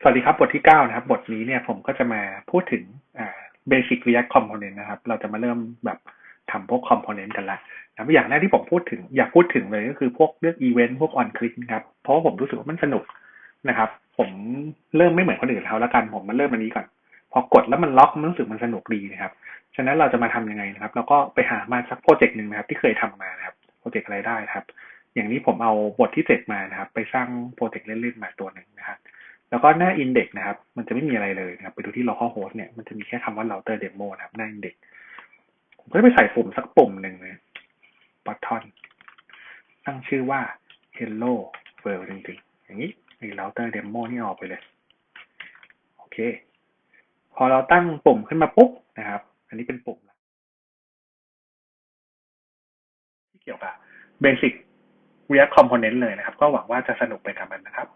สวัสดีครับ บทที่เก้านะครับ บทนี้เนี่ยผมก็จะมาพูดถึงอ่า basic react component นะครับ เราจะมาเริ่มแบบทำพวก component กันละนะอย่างแรกที่ผมพูดถึงอยากพูดถึงเลยก็คือพวกเรื่อง event พวก on click นะครับ เพราะผมรู้สึกว่ามันสนุกนะครับ ผมเริ่มไม่เหมือนคนอื่นเขาแล้วกัน ผมมาเริ่มอันนี้ก่อน พอกดแล้วมันล็อกมันรู้สึกมันสนุกดีนะครับ ฉะนั้นเราจะมาทำยังไงนะครับ เราก็ไปหามาสักโปรเจกต์หนึ่งนะครับ ที่เคยทำมานะครับ โปรเจกต์อะไรได้ครับ อย่างนี้ผมเอาบทที่เสร็จมานะครับ ไปสร้างโปรเจกต์เล่นๆมาตัวหนึ่งนะครับ แล้วก็หน้า index นะครับ มันจะไม่มีอะไรเลยนะครับ ไปดูที่ localhost เนี่ย มันจะมีแค่คำว่า router demo นะครับ หน้า index ผมก็ไปใส่ปุ่มสักปุ่มหนึ่งเลย button ตั้งชื่อว่า hello world จริงๆ อย่างนี้ไอ้ router demo นี่ออกไปเลย โอเค พอเราตั้งปุ่มขึ้นมาปุ๊บนะครับ อันนี้เป็นปุ่มที่เกี่ยวกับ basic React Component เลยนะครับ ก็หวังว่าจะสนุกไปกับมันนะครับ